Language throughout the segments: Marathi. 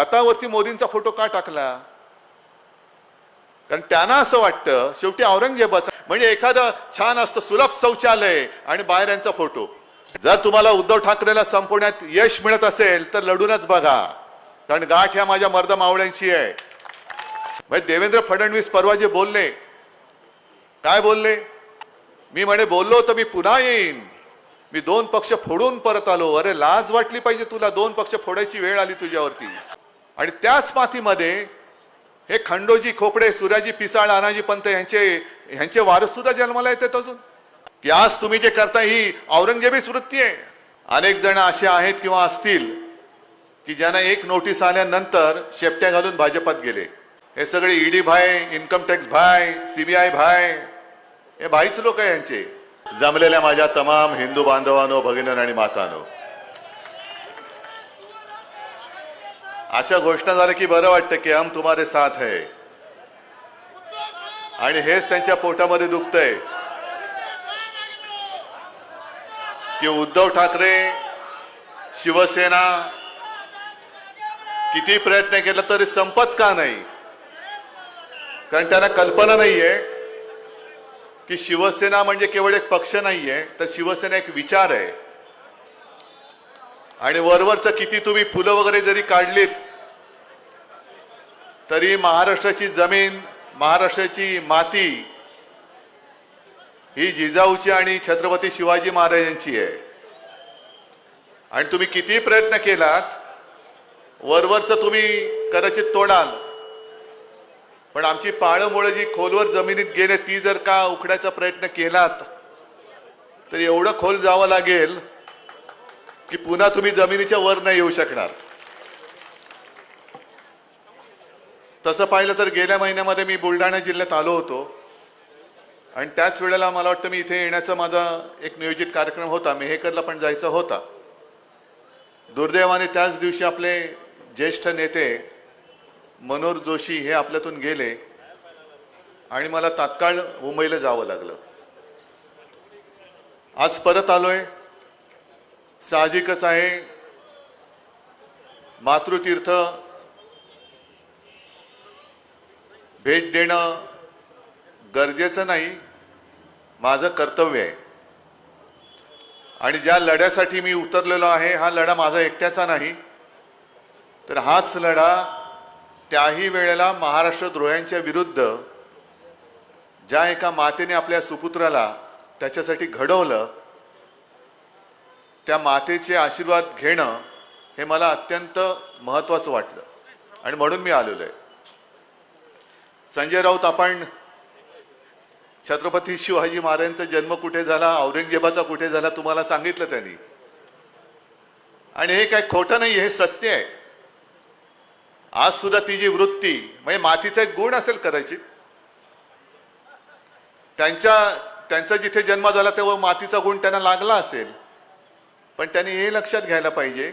खतावरती मोदींचा फोटो का टाकला? कारण त्यांना असं वाटतं शेवटी औरंगजेबाचा म्हणजे एखादं छान असतं सुलभ शौचालय आणि बाहेर यांचा फोटो. जर तुम्हाला उद्धव ठाकरेला संपवण्यात यश मिळत असेल तर लढूनच बघा. कारण गाठ ह्या माझ्या मर्द मावळ्यांशी आहे. म्हणजे देवेंद्र फडणवीस परवा जे बोलले काय बोलले? मी म्हणे बोललो तर मी पुन्हा येईन. मी दोन पक्ष फोडून परत आलो. अरे लाज वाटली पाहिजे तुला दोन पक्ष फोडायची वेळ आली तुझ्यावरती. आणि त्याच मातीमध्ये हे खंडोजी खोपडे सुराजी पिसाळ अनाजी पंत यांचे यांचे वारस सुद्धा जन्माला येतात अजून. की आज तुम्ही जे करता ही औरंगजेबीच वृत्ती आहे. अनेक जण असे आहेत किंवा असतील की ज्यांना एक नोटीस आल्यानंतर शेपट्या घालून भाजपात गेले. हे सगळे ईडी भाय इन्कम टॅक्स भाय सीबीआय भाय हे भाईच लोक आहे यांचे. जमलेल्या माझ्या तमाम हिंदू बांधवानो भगिनीन आणि मातानो अशा घोषणा झाल्या की बरं वाटतं की हम तुम्हारे साथ है. आणि हेच त्यांच्या पोटामध्ये दुखतंय. की उद्धव ठाकरे शिवसेना किती प्रयत्न केला तरी संपत का नाही? कारण त्यांना कल्पना नाहीये की शिवसेना म्हणजे केवळ एक पक्ष नाहीये तर शिवसेना एक विचार आहे. आणि वरवरचं किती तुम्ही फुलं वगैरे जरी काढलीत तरी महाराष्ट्राची जमीन महाराष्ट्राची माती ही जिजाऊची आणि छत्रपती शिवाजी महाराजांची आहे. आणि तुम्ही किती प्रयत्न केलात वरवरचं तुम्ही कदाचित तोडाल पण आमची पाळंमुळं जी खोलवर जमिनीत गेले ती जर का उखडायचा प्रयत्न केलात तर एवढं खोल जावं लागेल की पुन्हा तुम्ही जमिनीच्या वर नाही येऊ शकणार. तसं पाहिलं तर गेल्या महिन्यामध्ये मी बुलढाणा जिल्ह्यात आलो होतो. आणि त्याच वेळेला मला वाटतं मी इथे येण्याचा माझा एक नियोजित कार्यक्रम होता. मेहेकरला पण जायचा होता. दुर्दैवाने त्याच दिवशी आपले ज्येष्ठ नेते मनोहर जोशी हे आपल्यातून गेले. आणि मला तात्काळ मुंबईला जावं लागलं. आज परत आलोय. साहजिकच आहे. मातृतीर्थ भेट देणं गरजेचं नाही माझं कर्तव्य आहे. आणि ज्या लढ्यासाठी मी उतरलेलो आहे हा लढा माझा एकट्याचा नाही. तर हाच लढा त्याही वेळेला महाराष्ट्र द्रोह्यांच्या विरुद्ध ज्या एका मातेने आपल्या सुपुत्राला त्याच्यासाठी घडवलं त्या मातेचे आशीर्वाद घेणं हे मला अत्यंत महत्त्वाचं वाटलं. आणि म्हणून मी आलेलो आहे. संजय राऊत आपण छत्रपती शिवाजी महाराजांचा जन्म कुठे झाला औरंगजेबाचा कुठे झाला तुम्हाला सांगितलं त्यांनी. आणि हे काय खोटं नाही हे सत्य आहे. आज सुद्धा ती जी वृत्ती म्हणजे मातीचा एक गुण असेल करायची त्यांच्या त्यांचा जिथे जन्म झाला तेव्हा मातीचा गुण त्यांना लागला असेल. पण त्यांनी हे लक्षात घ्यायला पाहिजे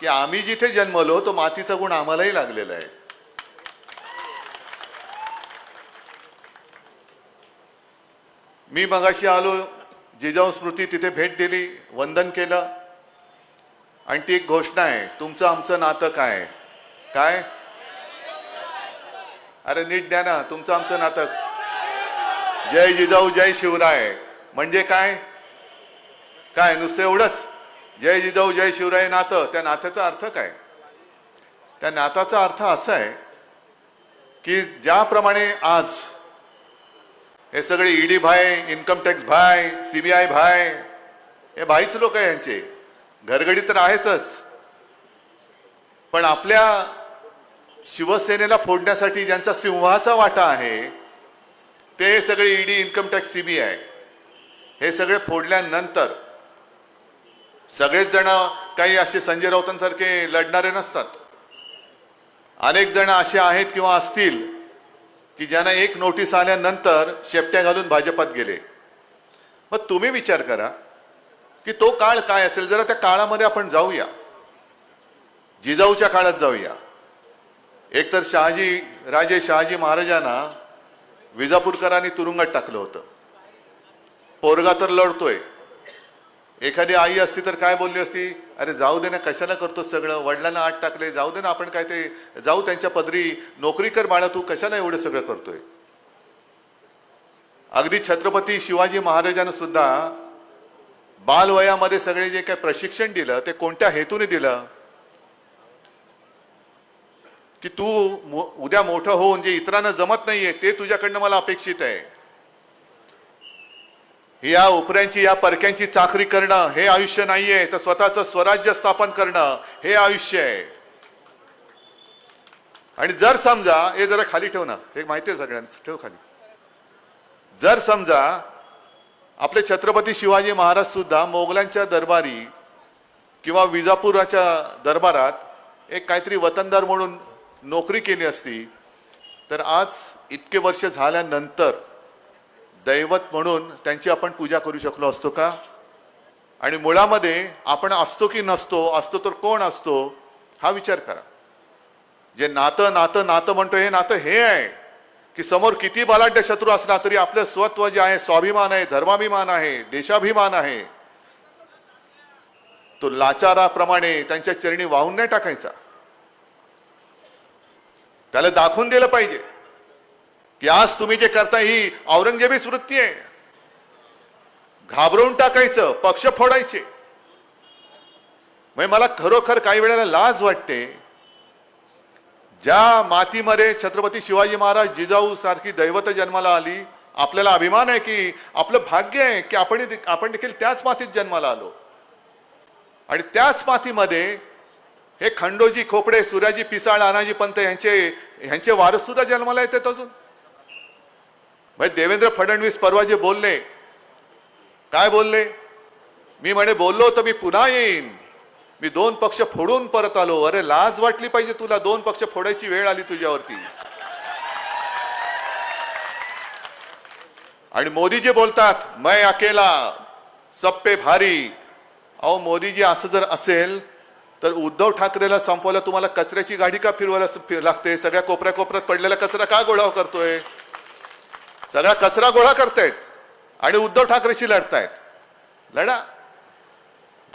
की आम्ही जिथे जन्मलो तो मातीचा गुण आम्हालाही लागलेला आहे. मी मगाशी आलो जिजाऊ स्मृती तिथे भेट दिली वंदन केलं. आणि ती एक घोषणा आहे तुमचं आमचं नातं काय? काय? अरे नीट द्या ना तुमचं आमचं नातं. जय जिजाऊ जय शिवराय. म्हणजे काय? काय नुसतं एवढंच? जय जिजाऊ जय शिवराय नातं. त्या नात्याचा अर्थ काय? त्या नाताचा अर्थ असा आहे की ज्याप्रमाणे आज हे सगळे ईडी भाय इन्कम टॅक्स भाय सीबीआय भाय हे भाईच लोक आहे यांचे. घरगडी तर आहेतच. पण आपल्या शिवसेनेला फोडण्यासाठी ज्यांचा सिंहाचा वाटा आहे ते सगळे ईडी इन्कम टॅक्स सीबीआय हे सगळे फोडल्यानंतर सगळेच जण काही असे संजय राऊतांसारखे लढणारे नसतात. अनेक जण असे आहेत किंवा असतील की ज्यांना एक नोटीस आल्यानंतर शेपट्या घालून भाजपात गेले. मग तुम्ही विचार करा की तो काळ काय असेल? जरा त्या काळामध्ये आपण जाऊया. जिजाऊच्या काळात जाऊया. एकतर शहाजी राजे शहाजी महाराजांना विजापूरकरांनी तुरुंगात टाकलं होतं. पोरगा तर लढतोय. एखादी आई असती तर काय बोलली असती? अरे जाऊ दे ना कशाला करतो सगळं? वडिलांना आठ टाकले. जाऊ दे ना आपण काय ते जाऊ त्यांच्या पदरी. नोकरी कर बाळा तू कशाला एवढं सगळं करतोय? अगदी छत्रपती शिवाजी महाराजांना सुद्धा बालवयामध्ये सगळे जे काही प्रशिक्षण दिलं ते कोणत्या हेतूने दिलं? की तू मो- उद्या मोठं होऊन जे इतरांना जमत नाहीये ते तुझ्याकडनं मला अपेक्षित आहे. या उपऱ्यांची या परक्यांची चाकरी करणं हे आयुष्य नाहीये. तर स्वतःचं स्वराज्य स्थापन करणं हे आयुष्य आहे. आणि जर समजा हे जरा खाली ठेव ना. हे माहिती आहे सगळ्यांना ठेव खाली. जर समजा आपले छत्रपती शिवाजी महाराज सुद्धा मोगलांच्या दरबारी किंवा विजापुराच्या दरबारात एक काहीतरी वतनदार म्हणून नोकरी केली असती तर आज इतके वर्ष झाल्यानंतर दैवत म्हणून त्यांची आपण पूजा करू शकलो असतो का? आणि मुळामध्ये आपण असतो की नसतो असतो तर कोण असतो? हा विचार करा. जे नातं नातं नातं म्हणतो हे नातं हे आहे की समोर किती बलाढ्य शत्रू असला तरी आपलं स्वत्व जे आहे स्वाभिमान आहे धर्माभिमान आहे देशाभिमान आहे. तो लाचाराप्रमाणे त्यांच्या चरणी वाहून नाही टाकायचा. त्याला दाखवून दिलं पाहिजे. की आज तुम्ही जे करता ही औरंगजेबीच वृत्ती आहे. घाबरवून टाकायचं पक्ष फोडायचे. म्हणजे मला खरोखर काही वेळेला लाज वाटते. ज्या मातीमध्ये छत्रपती शिवाजी महाराज जिजाऊ सारखी दैवत जन्माला आली आपल्याला अभिमान आहे की आपलं भाग्य आहे की आपण आपण देखील त्याच मातीत जन्माला आलो. आणि त्याच मातीमध्ये हे खंडोजी खोपडे सूर्याजी पिसाळ अनाजी पंत यांचे यांचे वारस सुद्धा जन्माला येतात अजून. म्हणजे देवेंद्र फडणवीस परवा जे बोलले काय बोलले? मी म्हणे बोललो तर मी पुन्हा येईन. मी दोन पक्ष फोडून परत आलो. अरे लाज वाटली पाहिजे तुला दोन पक्ष फोडायची वेळ आली तुझ्यावरती. आणि मोदी जे बोलतात मैं अकेला सप्पे भारी. अहो मोदीजी असं जर असेल तर उद्धव ठाकरेला संपवायला तुम्हाला कचऱ्याची गाडी का फिरवायला लागते? सगळ्या कोपऱ्या कोपऱ्यात पडलेला कचरा का गोळा करतोय? सगळा कचरा गोळा करतायत आणि उद्धव ठाकरेशी लढतायत. लढा.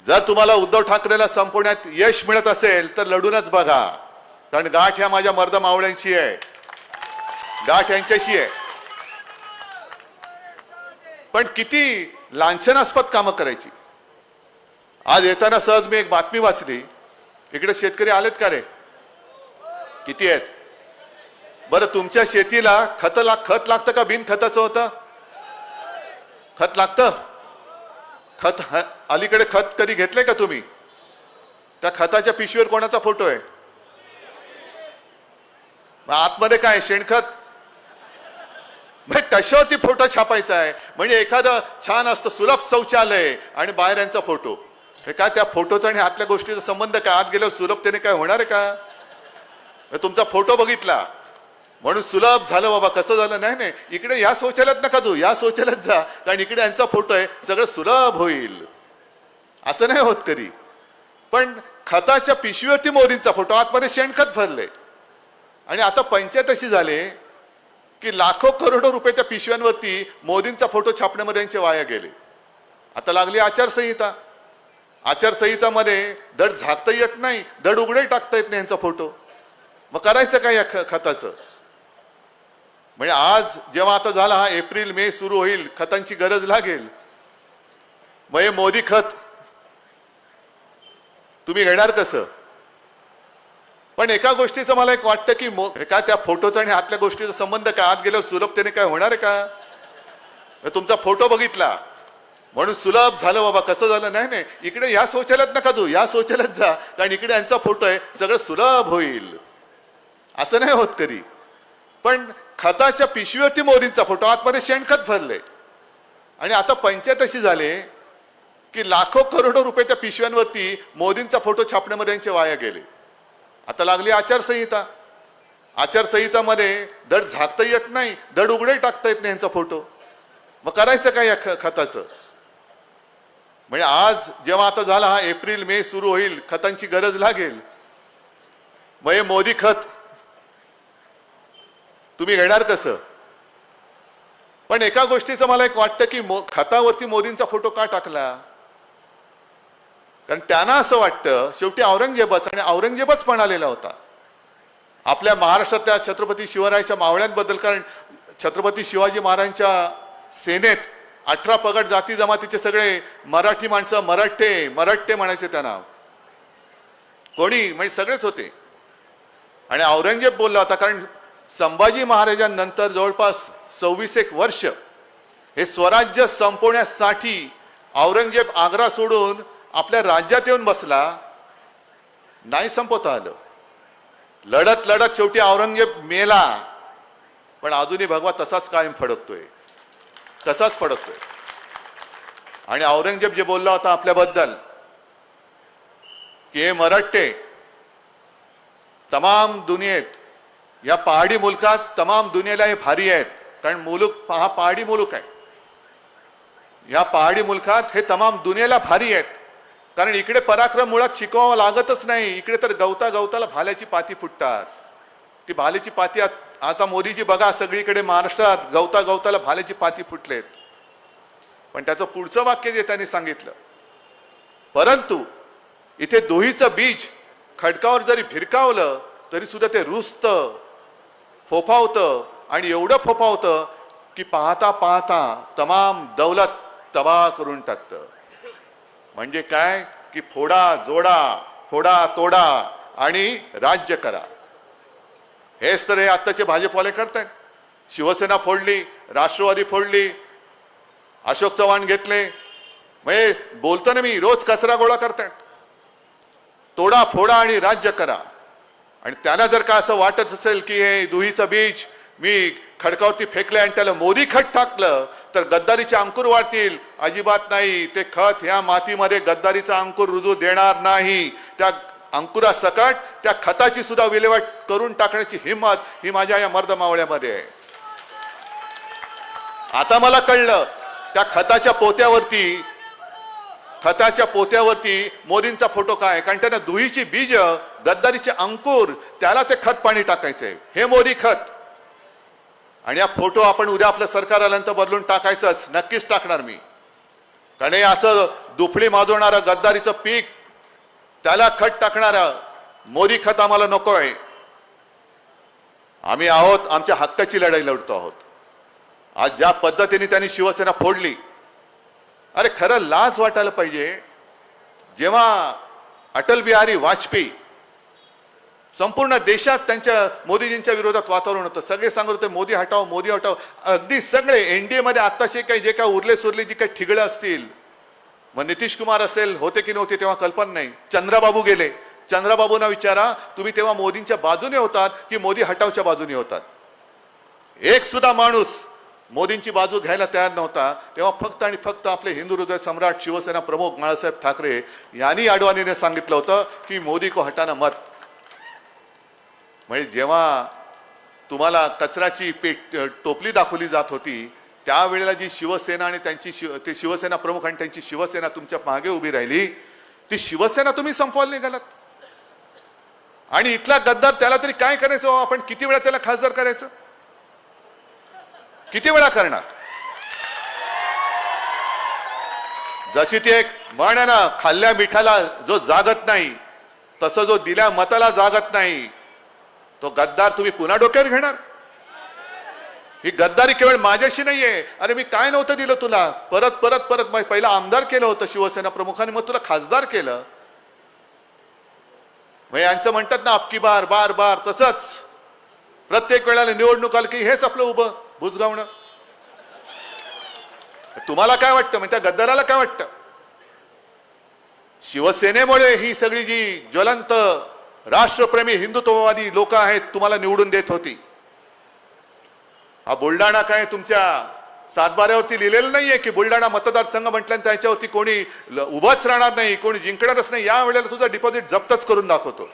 जर तुम्हाला उद्धव ठाकरेला संपवण्यात यश मिळत असेल तर लढूनच बघा. कारण गाठ ह्या माझ्या मर्द मावळ्यांशी आहे. गाठ यांच्याशी आहे. पण किती लांछनास्पद कामं करायची. आज येताना सहज मी एक बातमी वाचली. इकडे शेतकरी आलेत का रे? किती आहेत? बरं तुमच्या शेतीला खत लाग खत लागतं का बिन खताचं होतं? खत लागतं? खत अलीकडे खत कधी घेतलंय का तुम्ही? त्या खताच्या पिशवीवर कोणाचा फोटो आहे? मग आतमध्ये काय शेणखत? म्हणजे कशावरती फोटो छापायचा आहे. म्हणजे एखादं छान असतं सुलभ शौचालय आणि बाहेर यांचा फोटो. हे काय त्या फोटोचा आणि आतल्या गोष्टीचा संबंध काय? आत गेल्यावर सुलभतेने काय होणार आहे का? तुमचा फोटो बघितला. म्हणून सुलभ झालं बाबा कसं झालं? नाही नाही. इकडे या शौचालयात नका तू या शौचालयात जा. कारण इकडे यांचा फोटो आहे सगळं सुलभ होईल. असं नाही होत कधी. पण खताच्या पिशवीवरती मोदींचा फोटो आतमध्ये शेणखत भरले. आणि आता पंचायत अशी झाले की लाखो करोडो रुपयाच्या पिशव्यांवरती मोदींचा फोटो छापण्यामध्ये यांचे वाया गेले. आता लागली आचारसंहिता. आचारसंहितामध्ये धड झाकता येत नाही धड उघडे टाकता येत नाही यांचा फोटो मग करायचं काय या ख- खताचं? म्हणजे आज जेव्हा आता झाला हा एप्रिल मे सुरू होईल खतांची गरज लागेल. मग हे मोदी खत. तुम्ही घेणार कसं? पण एका गोष्टीचं मला एक वाटतं की मो- काय त्या फोटोचा आणि आतल्या गोष्टीचा संबंध काय? आत गेल्यावर सुलभतेने काय होणार आहे का? तुमचा फोटो बघितला. म्हणून सुलभ झालं बाबा. कसं झालं? नाही नाही. इकडे या शौचालयात नका तू या शौचालयात जा. कारण इकडे यांचा फोटो आहे. सगळं सुलभ होईल. असं नाही होत कधी. पण खताच्या पिशवीवरती मोदींचा फोटो आतमध्ये शेणखत भरले. आणि आता पंचायत अशी झाले की लाखो करोडो रुपयाच्या पिशव्यांवरती मोदींचा फोटो छापण्यामध्ये यांचे वाया गेले. आता लागली आचारसंहिता. आचारसंहितामध्ये धड झाकता येत नाही धड उघडे टाकता येत नाही यांचा फोटो. मग करायचं काय या ख- खताचं? म्हणजे आज जेव्हा आता झाला हा एप्रिल मे सुरू होईल खतांची गरज लागेल. मग हे मोदी खत तुम्ही घेणार कसं? पण एका गोष्टीचं मला एक वाटतं की मो खतावरती मोदींचा फोटो का टाकला? कारण त्यांना असं वाटतं शेवटी औरंगजेबच आणि औरंगजेबच म्हणालेला होता. आपल्या महाराष्ट्रातल्या छत्रपती शिवरायाच्या मावळ्यांबद्दल कारण छत्रपती शिवाजी महाराजांच्या सेनेत अठरा पगड जाती जमातीचे सगळे मराठी माणसं मराठे मराठे म्हणायचे त्यांना कोणी? म्हणजे सगळेच होते. आणि औरंगजेब बोलला होता कारण संभाजी महाराजांनंतर जवळपास सव्वीस एक वर्ष हे स्वराज्य संपवण्यासाठी औरंगजेब आग्रा सोडून आपल्या राज्यात येऊन बसला नाही संपवता आलं. लढत लढत शेवटी औरंगजेब मेला. पण अजूनही भगवा तसाच कायम फडकतोय. तसाच फडकतोय. आणि औरंगजेब जे बोलला होता आपल्याबद्दल की हे मराठे तमाम दुनियेत या पहाडी मुलकात तमाम दुनियेला हे भारी आहेत कारण मुलूक हा पहाडी मुलूक आहे. या पहाडी मुलकात हे तमाम दुनियेला भारी आहेत कारण इकडे पराक्रम मुळात शिकवावं लागतच नाही. इकडे तर गवता गवताला भाल्याची पाती फुटतात. ती भाल्याची पाती आता मोदीजी बघा सगळीकडे महाराष्ट्रात गवता गवताला भाल्याची पाती फुटलेत. पण त्याचं पुढचं वाक्य जे त्यांनी सांगितलं परंतु इथे दोहीचं बीज खडकावर जरी भिरकावलं तरी सुद्धा ते रुजतं फोफावतं आणि एवढं फोफावतं की पाहता पाहता तमाम दौलत तबाह करून टाकतं. म्हणजे काय? की फोडा जोडा फोडा तोडा आणि राज्य करा. हेच तर हे आत्ताचे भाजपवाले करतायत. शिवसेना फोडली राष्ट्रवादी फोडली अशोक चव्हाण घेतले. म्हणजे बोलताना मी रोज कचरा गोळा करतायत. तोडा फोडा आणि राज्य करा. आणि त्यांना जर का असं वाटत असेल की हे दुहीचं बीज मी खडकावरती फेकले आणि त्याला मोदी खत टाकलं तर गद्दारीचे अंकुर वाढतील. अजिबात नाही. ते खत ह्या मातीमध्ये गद्दारीचा अंकुर रुजू देणार नाही. त्या अंकुरा सकट त्या खताची सुद्धा विल्हेवाट करून टाकण्याची हिंमत ही माझ्या या मर्द मावळ्यामध्ये आहे. आता मला कळलं त्या खताच्या पोत्यावरती खताच्या पोत्यावरती मोदींचा फोटो काय कारण त्यांना दुहीची बीज गद्दारीचे अंकुर त्याला ते खत पाणी टाकायचंय हे मोदी खत. आणि हा फोटो आपण उद्या आपलं सरकार आल्यानंतर बदलून टाकायचंच. नक्कीच टाकणार मी. कारण हे असं दुफळी माजवणारं गद्दारीचं पीक त्याला खत टाकणारं मोदी खत आम्हाला नको आहे आम्ही आहोत आमच्या हक्काची लढाई लढतो आहोत. आज ज्या पद्धतीने त्यांनी शिवसेना फोडली अरे खरं लाज वाटायला पाहिजे. जेव्हा अटल बिहारी वाजपेयी संपूर्ण देशात त्यांच्या मोदीजींच्या विरोधात वातावरण होतं. सगळे सांगत होते मोदी हटाव मोदी हटाव अगदी सगळे एन डी एमध्ये आत्ताशे काही जे काही उरले सुरले जी काही ठिगळं असतील मग नितीश कुमार असेल होते की नव्हते तेव्हा कल्पना नाही. चंद्राबाबू गेले. चंद्राबाबूंना विचारा तुम्ही तेव्हा मोदींच्या बाजूने होतात की मोदी हटावच्या बाजूने होतात? एक सुद्धा माणूस मोदींची बाजू घ्यायला तयार नव्हता. तेव्हा फक्त आणि फक्त आपले हिंदू हृदय सम्राट शिवसेना प्रमुख बाळासाहेब ठाकरे यांनी अडवाणीने सांगितलं होतं की मोदी को हटाना मत. म्हणजे जेव्हा तुम्हाला कचऱ्याची पेट टोपली दाखवली जात होती त्यावेळेला जी शिवसेना आणि त्यांची शिव ते शिवसेना प्रमुख आणि त्यांची शिवसेना तुमच्या मागे उभी राहिली ती शिवसेना तुम्ही संपवायला निघालात. आणि इथला गद्दार त्याला तरी काय करायचं? आपण किती वेळा त्याला खासदार करायचं? किती वेळा करणार? जशी ती एक म्हण आहे ना खाल्ल्या मिठाला जो जागत नाही तसं जो दिल्या मताला जागत नाही तो गद्दार तुम्ही पुन्हा डोक्यावर घेणार. ही गद्दारी केवळ माझ्याशी नाहीये. अरे मी काय नव्हतं दिलं तुला? परत परत परत मग पहिला आमदार केलं होतं शिवसेना प्रमुखाने मग तुला खासदार केलं. मग यांचं म्हणतात ना आपकी बार बार बार तसंच. प्रत्येक वेळेला निवडणूक आली की हेच आपलं उभं भुजगावणं तुम्हाला काय वाटतं? म्हणजे त्या गद्दाराला काय वाटतं? शिवसेनेमुळे ही सगळी जी ज्वलंत राष्ट्रप्रेमी हिंदुत्ववादी लोक आहेत तुम्हाला निवडून देत होती. हा बुलढाणा काय तुमच्या सातबाऱ्यावरती लिहिलेलं नाहीये की बुलढाणा मतदारसंघ म्हटल्यानंतर त्याच्यावरती कोणी उभाच राहणार नाही कोणी जिंकणारच नाही या वेळेला तुझा डिपॉझिट जप्तच करून दाखवतो.